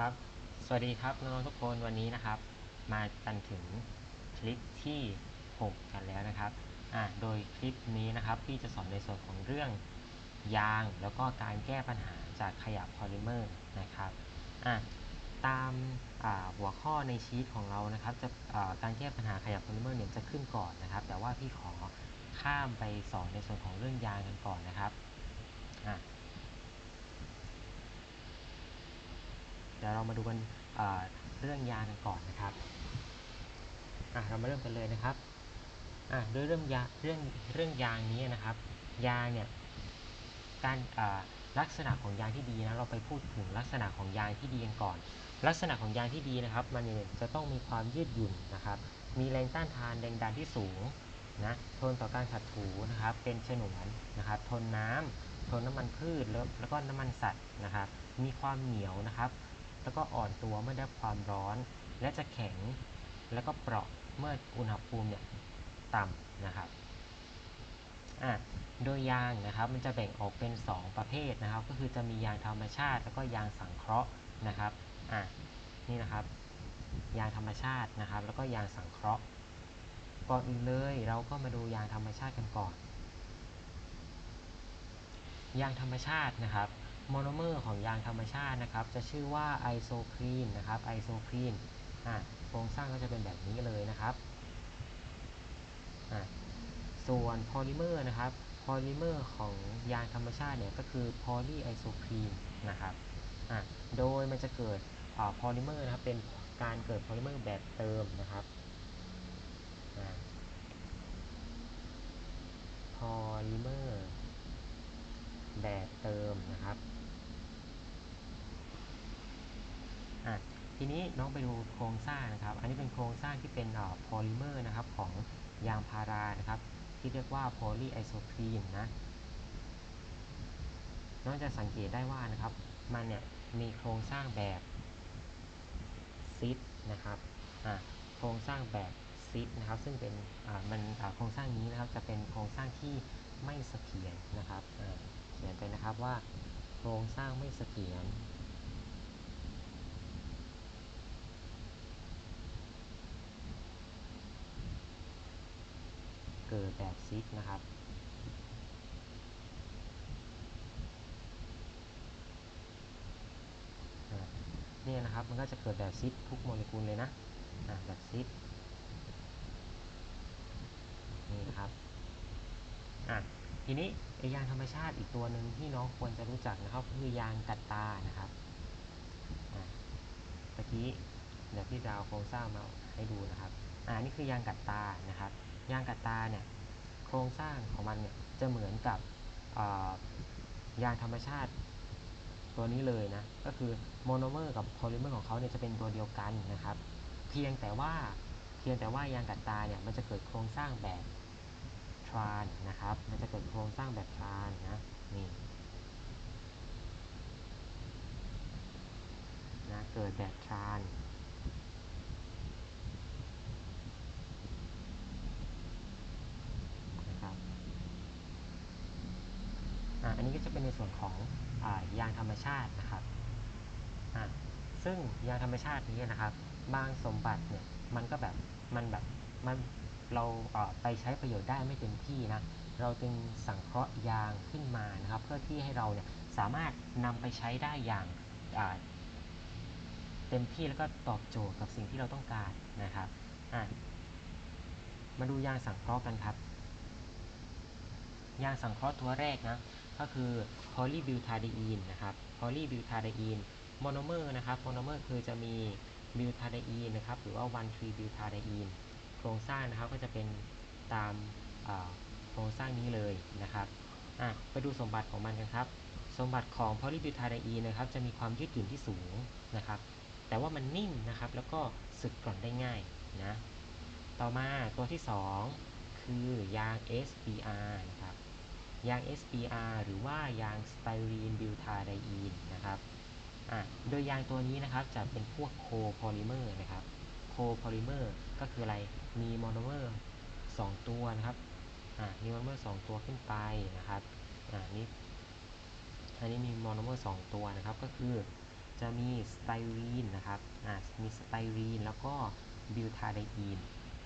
ครับ สวัสดีครับน้องๆทุกคนวันนี้นะครับ มากันถึงคลิปที่ 6 กันแล้วนะครับอ่าโดยคลิปนี้นะครับพี่จะสอนในส่วนของเรื่องยาง แล้วก็การแก้ปัญหาจากขยะพอลิเมอร์นะครับอ่าตามาหัวข้อในชีตของเรานะครับจะาการแก้ปัญหาขยะพอลิเมอร์เนี่ยจะขึ้นก่อนนะครับ แต่ว่าพี่ขอข้ามไปสอนในส่วนของเรื่องยางกันก่อนนะครับอ่า เดี๋ยวเรามาดูกันเรื่องยางกันก่อนนะครับเรามาเริ่มกันเลยนะครับด้วยเรื่องยาเรื่องเรื่องยางนี้นะครับ ยางเนี่ยการลักษณะของยางที่ดีนะเราไปพูดถึงลักษณะของยางที่ดีกันก่อน ลักษณะของยางที่ดีนะครับ มันเนี่ยจะต้องมีความยืดหยุ่นนะครับ มีแรงต้านทานแรงดันที่สูงนะทนต่อการขัดถูนะครับ เป็นฉนวนนะครับ ทนน้ำทนน้ำมันพืชแล้วแล้วก็น้ำมันสัตว์นะครับ มีความเหนียวนะครับ แล้วก็อ่อนตัวเมื่อได้ความร้อน และจะแข็งแล้วก็เปราะเมื่ออุณหภูมิเนี่ยต่ำนะครับอะโดยยางนะครับมันจะแบ่งออกเป็น 2 ประเภทนะครับ ก็คือจะมียางธรรมชาติ แล้วก็ยางสังเคราะห์นะครับอะนี่นะครับ ยางธรรมชาตินะครับ แล้วก็ยางสังเคราะห์ก่อนอื่นเลยเราก็มาดูยางธรรมชาติกันก่อน ยางธรรมชาตินะครับ โมโนเมอร์ของยางธรรมชาตินะครับ จะชื่อว่าไอโซพรีนนะครับไอโซพรีนโครงสร้างก็จะเป็นแบบนี้เลยนะครับ ส่วนพอลิเมอร์นะครับพอลิเมอร์ของยางธรรมชาติเนี่ยก็คือพอลีไอโซพรีนนะครับโดยมันจะเกิดอพอลิเมอร์นะครับเป็นการเกิดพอลิเมอร์แบบเติมนะครับพอลิเมอร์แบบเติมนะครับ อะ ทีนี้น้องไปดูโครงสร้างนะครับ อันนี้เป็นโครงสร้างที่เป็นโพลิเมอร์นะครับของยางพารานะครับ ที่เรียกว่าโพลีไอโซพรีนนะ น้องจะสังเกตได้ว่านะครับ มันเนี่ยมีโครงสร้างแบบซิดนะครับโครงสร้างแบบซิดนะครับ ซึ่งเป็นมันโครงสร้างนี้นะครับจะเป็นโครงสร้างที่ไม่เสถียรนะครับเขียนไปนะครับว่าโครงสร้างไม่เสถียร เกิดแบบซิกนะครับ นี่นะครับ มันก็จะเกิดแบบซิดทุกโมเลกุลเลยนะแบบซิดนี่นะครับอะทีนี้ไอยางธรรมชาติอีกตัวหนึ่งที่น้องควรจะรู้จักนะครับ คือยางกัดตานะครับอ่าเมื่อกี้เดี๋ยวพี่ดาวโครงสร้างมาให้ดูนะครับ อ่านี่คือยางกัดตานะครับ ยางกัดตาเนี่ยโครงสร้างของมันเนี่ยจะเหมือนกับยางธรรมชาติตัวนี้เลยนะ ก็คือโมโนเมอร์กับโพลิเมอร์ของเขาเนี่ยจะเป็นตัวเดียวกันนะครับ เพียงแต่ว่าเพียงแต่ว่ายางกัดตาเนี่ยมันจะเกิดโครงสร้างแบบทรานนะครับ มันจะเกิดโครงสร้างแบบทรานนะนี่นะเกิดแบบทรานนะครับ อันนี้ก็จะเป็นในส่วนของอยางธรรมชาตินะครับ ซึ่งยางธรรมชาตินี้นะครับ บางสมบัติเนี่ยมันก็แบบมันแบบมันเราเไปใช้ประโยชน์ได้ไม่เต็มที่นะ เราจึงสังเคราะห์ยางขึ้นมานะครับ เพื่อที่ให้เราเนี่ยสามารถนำไปใช้ได้อย่างาเต็มที่แล้วก็ตอบโจทย์กับสิ่งที่เราต้องการนะครับ มาดูยางสังเคราะห์กันครับ ยางสังเคราะห์ตัวแรกนะก็คือโพลีบิวทาดีนนะครับโพลีบิวทาดีนโมโนเมอร์นะครับโมโนเมอร์คือจะมีบิวทาดีนนะครับหรือว่าวันทรีบิวทาดีนโครงสร้างนะครับก็จะเป็นตามาโครงสร้างนี้เลยนะครับไปดูสมบัติของมันกันครับ สมบัติของโพลีบิวทาดีนนะครับ จะมีความยืดหยุ่นที่สูงนะครับ แต่ว่ามันนิ่มนะครับ แล้วก็สึกกร่อนได้ง่ายนะต่อมาตัวที่ 2 คือยาง SBR นะครับ ยาง SBR หรือว่ายางสไตรีนบิวทาไดอีนนะครับโดยยางตัวนี้นะครับจะเป็นพวกโคโพลิเมอร์นะครับโคโพลิเมอร์ก็คืออะไรมีโมโนเมอร์ 2 ตัวนะครับอะมีโมโนเมอร์ 2 ตัวขึ้นไปนะครับอะนี่อันนี้มีโมโนเมอร์ 2 ตัวนะครับก็คือจะมีสไตรีนนะครับอ่ามีสไตรีนแล้วก็บิวทาไดอีน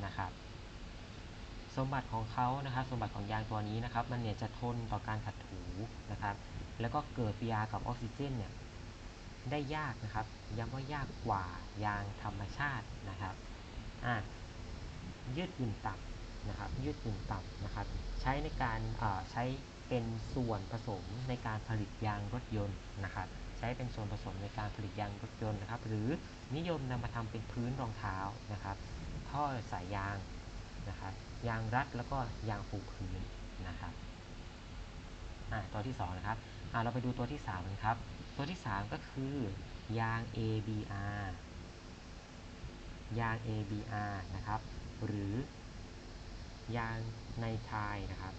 นะครับ สมบัติของเขานะครับสมบัติของยางตัวนี้นะครับ มันเนี่ยจะทนต่อการขัดถูนะครับ แล้วก็เกิดปฏิกิริยากับออกซิเจนเนี่ยได้ยากนะครับย้ำว่ายากกว่ายางธรรมชาตินะครับอ่ายืดหยุ่นต่ำนะครับ ยืดหยุ่นต่ำนะครับ ใช้ในการใช้เป็นส่วนผสมในการผลิตยางรถยนต์นะครับ ใช้เป็นส่วนผสมในการผลิตยางรถยนต์นะครับ หรือนิยมนำมาทำเป็นพื้นรองเท้านะครับท่อสายยาง นะครับยางรัดแล้วก็ยางปูพื้นนะครับตัวที่2นะครับเราไปดูตัวที่3กันครับ ตัวที่ 3 ก็คือยาง ABR ยาง ABR นะครับ หรือยางไนไทร์นะครับ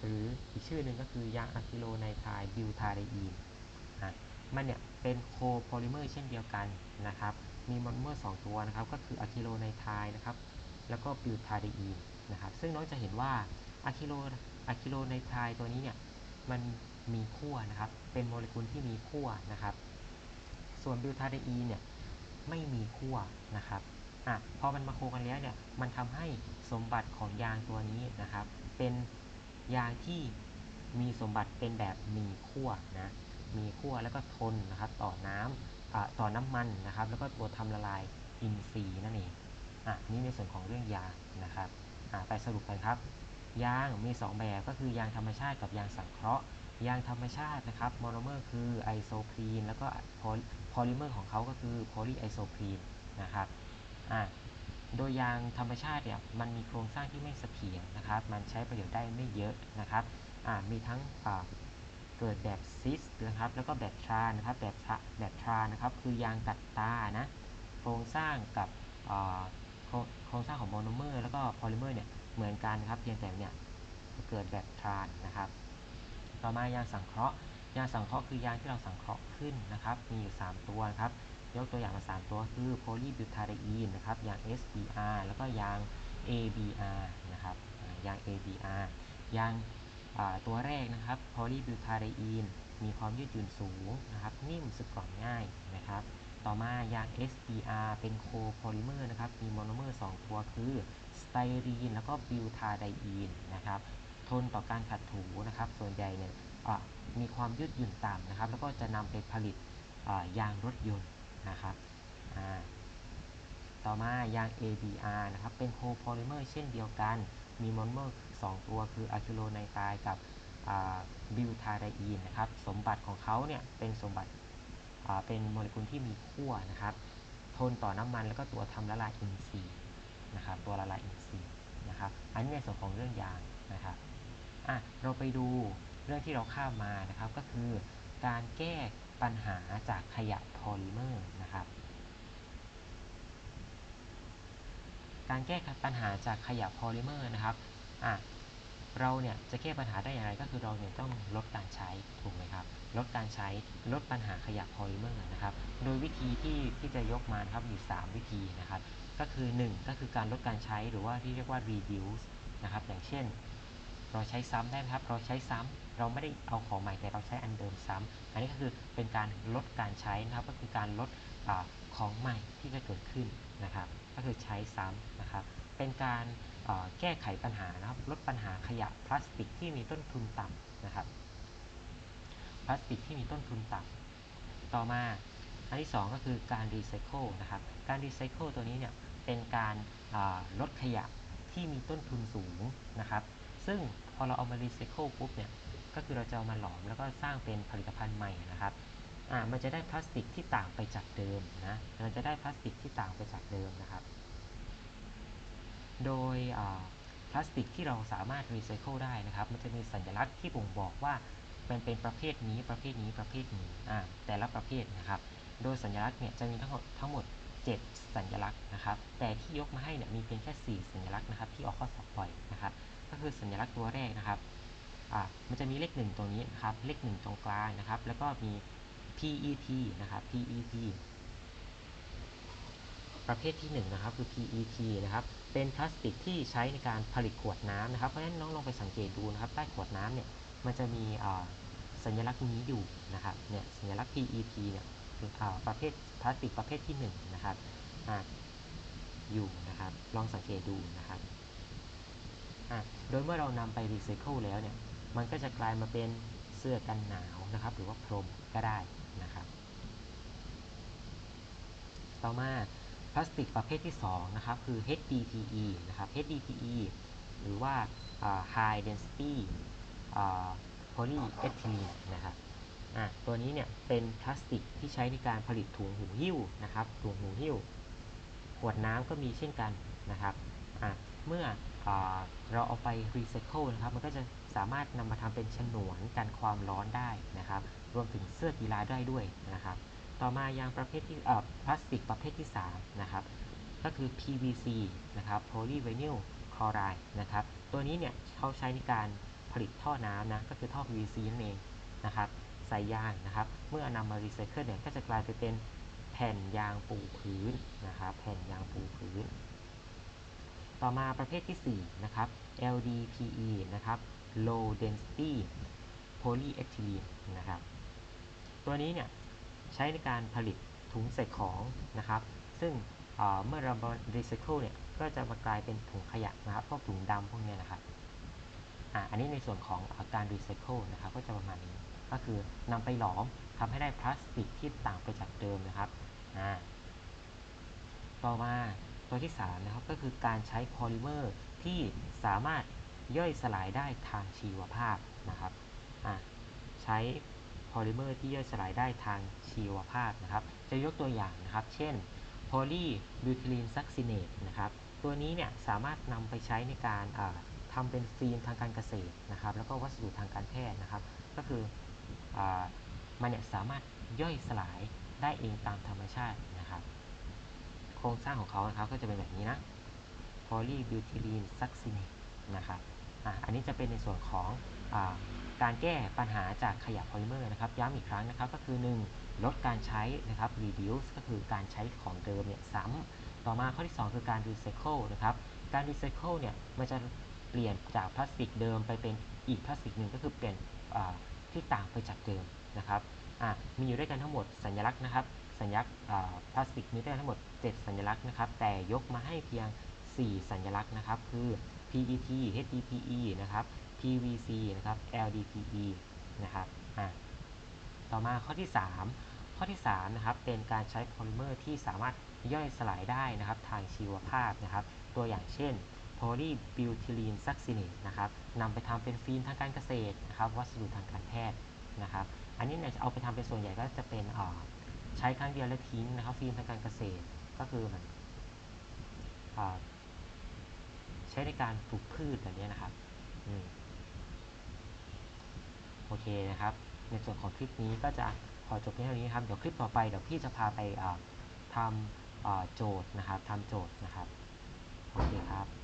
หรืออีกชื่อหนึ่งก็คือยางอะคิโลไนไทร์บิวทาไดอีนมันเนี่ยเป็นโคโพลิเมอร์เช่นเดียวกันนะครับ มีมอนเมอร์ 2 ตัวนะครับ ก็คืออะคิโลไนไทร์นะครับ แล้วก็บิวทาไดอีนนะครับซึ่งน้องจะเห็นว่าอะคิโลอะคิโลไนไทร์ตัวนี้เนี่ยมันมีขั้วนะครับเป็นโมเลกุลที่มีขั้วนะครับ ส่วนบิวทาไดอีนเนี่ยไม่มีขั้วนะครับอะพอมันมาโคกันแล้วเนี่ยมันทำให้สมบัติของยางตัวนี้นะครับ เป็นยางที่มีสมบัติเป็นแบบมีขั้วนะมีขั้วแล้วก็ทนนะครับต่อน้ำต่อน้ำมันนะครับ แล้วก็ตัวทำละลายอินทรีย์นั่นเอง อะนี่ในส่วนของเรื่องยางนะครับอะไปสรุปกันครับ ยางมี 2 แบบก็คือยางธรรมชาติกับยางสังเคราะห์ ยางธรรมชาตินะครับโมโนเมอร์คือไอโซพรีนแล้วก็พอลิเมอร์ของเขาก็คือโพลีไอโซพรีนนะครับอะโดยยางธรรมชาติเนี่ยมันมีโครงสร้างที่ไม่เสถียรนะครับ มันใช้ประโยชน์ได้ไม่เยอะนะครับมีทั้งเกิดแบบซิสนะครับแล้วก็แบบทรานะครับแบบแบบทรานะครับคือยางตัดตานะโครงสร้างกับ โครงสร้างของโมโนเมอร์แล้วก็พอลิเมอร์เนี่ยเหมือนกันครับเพียงแต่เนี่ยเกิดแบบทรานนะครับ ต่อมายางสังเคราะห์ ยางสังเคราะห์คือยางที่เราสังเคราะห์ขึ้นนะครับ มีอยู่ 3 ตัวครับยกตัวอย่างมา 3 ตัวคือโพลีบิวทาไดอีนนะครับยาง SBR แล้วก็ยาง ABR นะครับยาง ABR ยางตัวแรกนะครับโพลีบิวทาไดอีนมีความยืดหยุ่นสูงนะครับนิ่มสึกกร่อนง่ายนะครับ ต่อมายาง SBR เป็นโคโพลิเมอร์นะครับ มีโมโนเมอร์ 2 ตัวคือสไตรีนแล้วก็บิวทาไดอีนนะครับ ทนต่อการขัดถูนะครับ ส่วนใหญ่เนี่ยมีความยืดหยุ่นต่ำนะครับ แล้วก็จะนำไปผลิตยางรถยนต์นะครับ ต่อมายาง ABR นะครับ เป็นโคโพลิเมอร์เช่นเดียวกัน มีโมโนเมอร์ 2 ตัวคืออะคิโลไนไตรกับบิวทาไดอีนนะครับ สมบัติของเขาเนี่ยเป็นสมบัติ เป็นโมเลกุลที่มีขั้วนะครับ ทนต่อน้ำมันแล้วก็ตัวทำละลายอินทรีย์นะครับ ตัวละลายอินทรีย์นะครับ อันนี้ในส่วนของเรื่องยางนะครับอะเราไปดูเรื่องที่เราข้ามมานะครับ ก็คือการแก้ปัญหาจากขยะพอลิเมอร์นะครับ การแก้ปัญหาจากขยะพอลิเมอร์นะครับอะ เราเนี่ยจะแก้ปัญหาได้อย่างไรก็คือเราเนี่ยต้องลดการใช้ถูกไหมครับ ลดการใช้ลดปัญหาขยะพอลิเมอร์นะครับ โดยวิธีที่ที่จะยกมานะครับอยู่3วิธีนะครับ ก็คือ 1 ก็คือการลดการใช้หรือว่าที่เรียกว่า reduce นะครับ อย่างเช่น เราใช้ซ้ำได้ครับ เราใช้ซ้ำเราไม่ได้เอาของใหม่แต่เราใช้อันเดิมซ้ำอันนี้ก็คือเป็นการลดการใช้นะครับ ก็คือการลดอของใหม่ที่จะเกิดขึ้นนะครับ ก็คือใช้ซ้ำนะครับ เป็นการ แก้ไขปัญหานะครับลดปัญหาขยะพลาสติกที่มีต้นทุนต่ำนะครับพลาสติกที่มีต้นทุนต่ำต่อมาอันที่ 2 ก็คือการรีไซเคิลนะครับการรีไซเคิลตัวนี้เนี่ยเป็นการลดขยะที่มีต้นทุนสูงนะครับซึ่งพอเราเอามารีไซเคิลปุ๊บเนี่ยก็คือเราจะเอามาหลอมแล้วก็สร้างเป็นผลิตภัณฑ์ใหม่นะครับมันจะได้พลาสติกที่ต่างไปจากเดิมนะมันจะได้พลาสติกที่ต่างไปจากเดิมนะครับ โดยพลาสติกที่เราสามารถรีไซเคิลได้นะครับ มันจะมีสัญลักษณ์ที่บ่งบอกว่ามันเป็นประเภทนี้ประเภทนี้ประเภทนี้อ่าแต่ละประเภทนะครับ โดยสัญลักษณ์เนี่ยจะมีทั้งหมดทั้งหมด 7 สัญลักษณ์นะครับ แต่ที่ยกมาให้เนี่ยมีเพียงแค่ 4 สัญลักษณ์นะครับ ที่ออกข้อสอบบ่อยนะครับ ก็คือสัญลักษณ์ตัวแรกนะครับอ่ามันจะมีเลข 1 ตรงนี้นะครับ เลข 1 ตรงกลางนะครับ แล้วก็มี PET นะครับ PET ประเภทที่1นะครับคือ PET นะครับเป็นพลาสติกที่ใช้ในการผลิตขวดน้ำนะครับเพราะฉะนั้นน้องลองไปสังเกตดูนะครับใต้ขวดน้ำเนี่ยมันจะมีสัญลักษณ์นี้อยู่นะครับเนี่ยสัญลักษณ์ PET เนี่ยคือประเภทพลาสติกประเภทที่หนึ่งนะครับออยู่นะครับลองสังเกตดูนะครับโดยเมื่อเรานำไปรีไซเคิลแล้วเนี่ยมันก็จะกลายมาเป็นเสื้อกันหนาวนะครับ หรือว่าพรมก็ได้นะครับ ต่อมา พลาสติกประเภทที่2นะครับคือ HDPE นะครับ HDPE หรือว่า High Density Polyethylene นะครับตัวนี้เนี่ยเป็นพลาสติกที่ใช้ในการผลิตถุงหูหิ้วนะครับถุงหูหิ้วขวดน้ำก็มีเช่นกันนะครับเมื่ออเราเอาไปรีไซเคิลนะครับมันก็จะสามารถนำมาทำเป็นฉนวนกันความร้อนได้นะครับ รวมถึงเสื้อกีฬาได้ด้วยนะครับ ต่อมายางประเภทที่เอ่อพลาสติกประเภทที่ 3 นะครับ ก็คือ PVC นะครับ Polyvinyl Chloride นะครับ ตัวนี้เนี่ยเขาใช้ในการผลิตท่อน้ำนะ ก็คือท่อ PVC นั่นเองนะครับใส่ยางนะครับ เมื่อนำมารีไซเคิลเนี่ยก็จะกลายไปเป็นแผ่นยางปูพื้นนะครับแผ่นยางปูพื้น ต่อมาประเภทที่ 4 นะครับ LDPE นะครับ Low Density Polyethylene นะครับ ตัวนี้เนี่ย ใช้ในการผลิตถุงใส่ของนะครับ ซึ่งเเมื่อเรารีไซเคิลเนี่ยก็จะมากลายเป็นถุงขยะนะครับพวกถุงดำพวกนี้นะครับออันนี้ในส่วนของอาการรีไซเคิลนะครับก็จะประมาณนี้ก็คือนำไปหลอมทำให้ได้พลาสติกที่ต่างไปจากเดิมนะครับต่อมาตัวที่3นะครับก็คือการใช้โพลิเมอร์ที่สามารถย่อยสลายได้ทางชีวภาพนะครับใช้ โพลิเมอร์ที่ย่อยสลายได้ทางชีวภาพนะครับ จะยกตัวอย่างนะครับ เช่นโพลีบิวทิลีนซักซิเนตนะครับ ตัวนี้เนี่ยสามารถนำไปใช้ในการอ่าทำเป็นฟิล์มทางการเกษตรนะครับ แล้วก็วัสดุทางการแพทย์นะครับ ก็คืออมันเนี่ยสามารถย่อยสลายได้เองตามธรรมชาตินะครับ โครงสร้างของเขานะครับก็จะเป็นแบบนี้นะ polybutylene succinate นะครับออันนี้จะเป็นในส่วนของอ การแก้ปัญหาจากขยะโพลิเมอร์นะครับย้ำอีกครั้งนะครับก็คือ 1 ลดการใช้นะครับ reduce ก็คือการใช้ของเดิมเนี่ยซ้ำต่อมาข้อที่ 2 คือการ recycle นะครับการ recycle เนี่ยมันจะเปลี่ยนจากพลาสติกเดิมไปเป็นอีกพลาสติกหนึ่งก็คือเปลี่ยนที่ต่างไปจากเดิมนะครับอ่ามีอยู่ด้วยกันทั้งหมดสัญลักษณ์นะครับ สัญลักษณ์พลาสติกมีด้วยกันทั้งหมด 7 สัญลักษณ์นะครับ แต่ยกมาให้เพียง 4 สัญลักษณ์นะครับ คือ PET HDPE นะครับ PVC นะครับ LDPE นะครับอ่าต่อมาข้อที่ 3 ข้อที่ 3 นะครับ เป็นการใช้โพลิเมอร์ที่สามารถย่อยสลายได้นะครับ ทางชีวภาพนะครับ ตัวอย่างเช่น polybutylene succinate นะครับนำไปทำเป็นฟิล์มทางการเกษตรนะครับ วัสดุทางการแพทย์นะครับ อันนี้เนี่ยเอาไปทำเป็นส่วนใหญ่ก็จะเป็นอ่าใช้ครั้งเดียวแล้วทิ้งนะครับ ฟิล์มทางการเกษตรก็คือมันอ่าใช้ในการปลูกพืชแบบนี้นะครับอืม โอเคนะครับ ในส่วนของคลิปนี้ก็จะขอจบเพียงเท่านี้ครับ เดี๋ยวคลิปต่อไปเดี๋ยวพี่จะพาไปทำโจทย์นะครับทำโจทย์นะครับ โอเคครับ